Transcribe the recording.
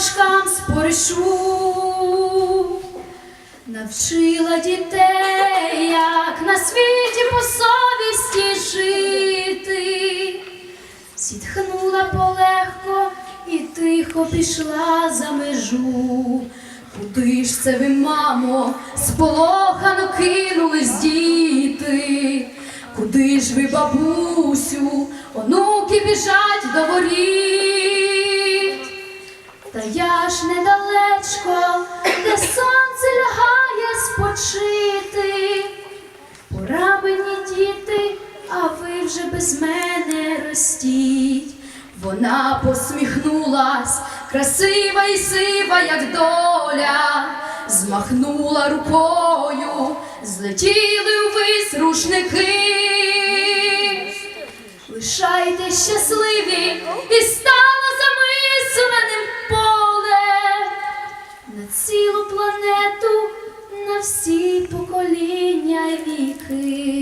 вершкам споришу, навчила дітей, як на світі по совісті жити. Зітхнула полегко і тихо пішла за межу. Куди ж це ви, мамо, сполохано кинулись діти? Куди ж ви, бабусю, онуки біжать до воріт? Та я ж недалечко, де сонце лягає спочити. Пора мені діти, а ви вже без мене ростіть. Вона посміхнулась, красива і сива, як доля, змахнула рукою, злетіли увесь рушники. Лишайте щасливі і цілу планету, на всі покоління віки.